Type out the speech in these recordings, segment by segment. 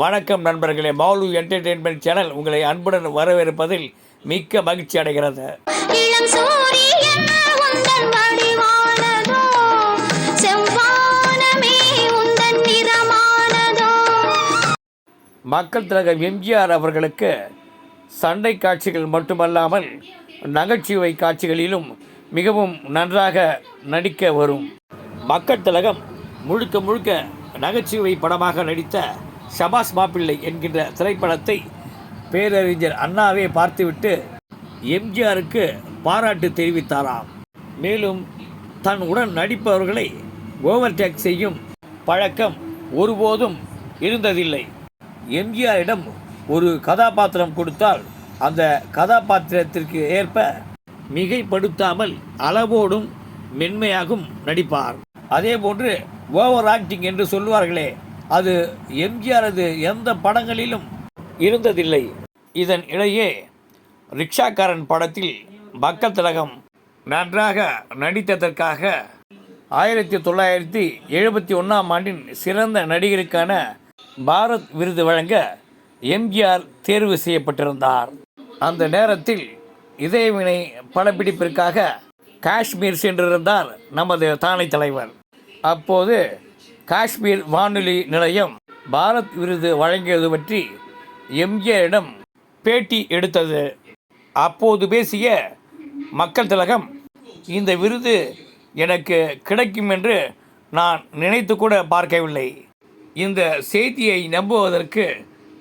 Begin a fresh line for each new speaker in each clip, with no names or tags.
வணக்கம் நண்பர்களே மௌலு entertainment channel உங்களை அன்புடன் வரவேற்பதில் மிக்க மகிழ்ச்சி அடைகிறது. மக்கள் திலகம் எம்ஜிஆர் அவர்களுக்கு சண்டை காட்சிகள் மட்டுமல்லாமல் நகைச்சுவை காட்சிகளிலும் மிகவும் நன்றாக நடிக்க வரும். மக்கள் திலகம் முழுக்க முழுக்க நகைச்சுவை படமாக நடித்த ஷபாஸ் மாப்பிள்ளை என்கின்ற திரைப்படத்தை பேரறிஞர் அண்ணாவே பார்த்துவிட்டு எம்ஜிஆருக்கு பாராட்டு தெரிவித்தாராம். மேலும் தன் உடன் நடிப்பவர்களை ஓவர்டேக் செய்யும் பழக்கம் ஒருபோதும் இருந்ததில்லை. எம்ஜிஆரிடம் ஒரு கதாபாத்திரம் கொடுத்தால் அந்த கதாபாத்திரத்திற்கு ஏற்ப மிகைப்படுத்தாமல் அளவோடும் மென்மையாகவும் நடிப்பார். அதேபோன்று ஓவர் ஆக்டிங் என்று சொல்வார்களே அது எம்ஜிஆரது எந்த படங்களிலும் இருந்ததில்லை. இதன் இடையே ரிக்ஷாக்காரன் படத்தில் பக்கத் திலகம் நன்றாக நடித்ததற்காக ஆயிரத்தி தொள்ளாயிரத்தி எழுபத்தி ஒன்றாம் ஆண்டின் சிறந்த நடிகருக்கான பாரத் விருது வழங்க எம்ஜிஆர் தேர்வு செய்யப்பட்டிருந்தார். அந்த நேரத்தில் இதயவினை படப்பிடிப்பிற்காக காஷ்மீர் சென்றிருந்தார் நமது தானை தலைவர். அப்போது காஷ்மீர் வானொலி நிலையம் பாரத் விருது வழங்கியது பற்றி எம்ஜிஆரிடம் பேட்டி எடுத்தது. அப்போது பேசிய மக்கள் திலகம் இந்த விருது எனக்கு கிடைக்கும் என்று நான் நினைத்து கூட பார்க்கவில்லை. இந்த செய்தியை நம்புவதற்கு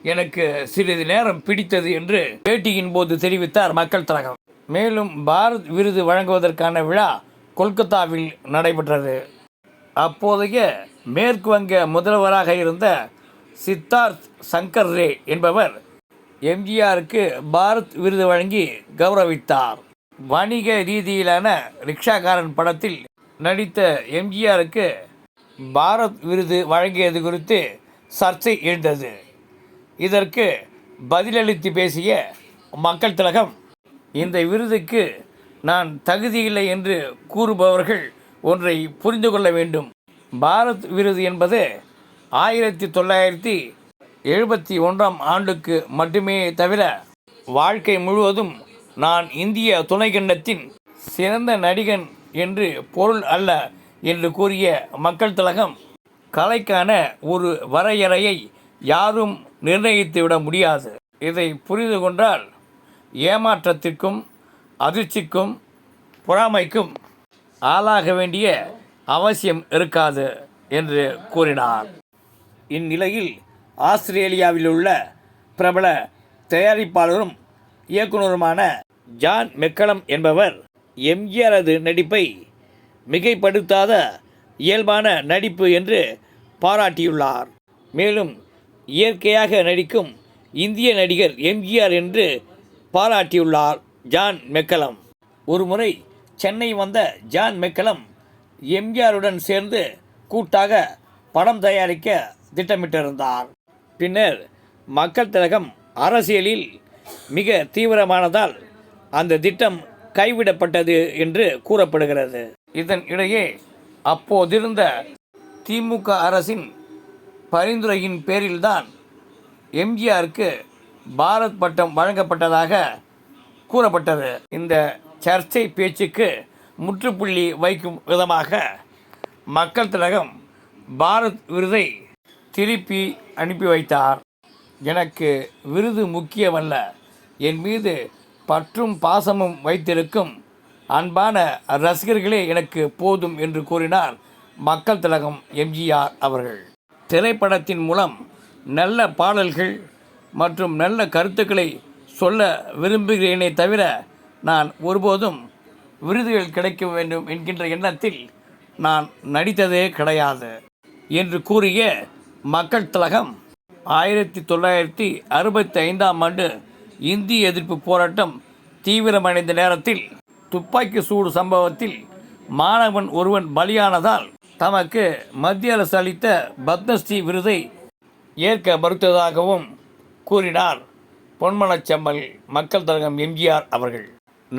எனக்கு சிறிது நேரம் பிடித்தது என்று பேட்டியின் போது தெரிவித்தார் மக்கள் திலகம். மேலும் பாரத் விருது வழங்குவதற்கான விழா கொல்கத்தாவில் நடைபெற்றது. அப்போதைய மேற்கு வங்க முதல்வராக இருந்த சித்தார்த் சங்கர் ரே என்பவர் எம்ஜிஆருக்கு பாரத் விருது வழங்கி கௌரவித்தார். வணிக ரீதியிலான ரிக்ஷாக்காரன் படத்தில் நடித்த எம்ஜிஆருக்கு பாரத் விருது வழங்கியது குறித்து சர்ச்சை எழுந்தது. இதற்கு பதிலளித்து பேசிய மக்கள் திலகம் இந்த விருதுக்கு நான் தகுதியில்லை என்று கூறுபவர்கள் ஒன்றை புரிந்து கொள்ள வேண்டும். பாரத் விருது என்பது ஆயிரத்தி தொள்ளாயிரத்தி எழுபத்தி ஒன்றாம் ஆண்டுக்கு மட்டுமே தவிர வாழ்க்கை முழுவதும் நான் இந்திய துணைக்கண்டத்தின் சிறந்த நடிகன் என்று பொருள் அல்ல என்று கூறிய மக்கள் திலகம் கலைக்கான ஒரு வரையறையை யாரும் நிர்ணயித்துவிட முடியாது. இதை புரிந்து கொண்டால் ஏமாற்றத்திற்கும் அதிர்ச்சிக்கும் பொறாமைக்கும் ஆளாக வேண்டிய அவசியம் இருக்காது என்று கூறினார். இந்நிலையில் ஆஸ்திரேலியாவில் உள்ள பிரபல தயாரிப்பாளரும் இயக்குனருமான ஜான் மெக்கலம் என்பவர் எம்ஜிஆரது நடிப்பை மிகைப்படுத்தாத இயல்பான நடிப்பு என்று பாராட்டியுள்ளார். மேலும் இயற்கையாக நடிக்கும் இந்திய நடிகர் எம்ஜிஆர் என்று பாராட்டியுள்ளார் ஜான் மெக்கலம். ஒருமுறை சென்னை வந்த ஜான் மெக்கலம் எம்ஜிஆருடன் சேர்ந்து கூட்டாக படம் தயாரிக்க திட்டமிட்டிருந்தார். பின்னர் மக்கள் திலகம் அரசியலில் மிக தீவிரமானதால் அந்த திட்டம் கைவிடப்பட்டது என்று கூறப்படுகிறது. இதன் இடையே அப்போதிருந்த திமுக அரசின் பரிந்துரையின் பேரில்தான் எம்ஜிஆருக்கு பாரத் பட்டம் வழங்கப்பட்டதாக கூறப்பட்டது. இந்த சர்ச்சை பேச்சுக்கு முற்றுப்புள்ளி வைக்கும் விதமாக மக்கள் திலகம் பாரத் விருதை திருப்பி அனுப்பி வைத்தார். எனக்கு விருது முக்கியமல்ல. என் மீது பற்றும் பாசமும் வைத்திருக்கும் அன்பான ரசிகர்களே எனக்கு போதும் என்று கூறினார் மக்கள் திலகம் எம்ஜிஆர் அவர்கள். திரைப்படத்தின் மூலம் நல்ல பாடல்கள் மற்றும் நல்ல கருத்துக்களை சொல்ல விரும்புகிறேனே தவிர நான் ஒருபோதும் விருதுகள் கிடைக்க வேண்டும் என்கின்ற எண்ணத்தில் நான் நடித்ததே கிடையாது என்று கூறிய மக்கள் திலகம் ஆயிரத்தி தொள்ளாயிரத்தி அறுபத்தி ஐந்தாம் ஆண்டு இந்திய எதிர்ப்பு போராட்டம் தீவிரமடைந்த நேரத்தில் துப்பாக்கி சூடு சம்பவத்தில் மாணவன் ஒருவன் பலியானதால் தமக்கு மத்திய அரசு அளித்த பத்மஸ்ரீ விருதை ஏற்க மறுத்ததாகவும் கூறினார் பொன்மனச்செம்மல் மக்கள் தரகம் எம்ஜிஆர் அவர்கள்.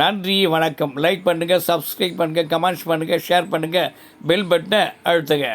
நன்றி வணக்கம். லைக் பண்ணுங்கள் சப்ஸ்கிரைப் பண்ணுங்கள் கமெண்ட்ஸ் பண்ணுங்கள் ஷேர் பண்ணுங்கள் பெல் பட்டனை அழுத்துங்க.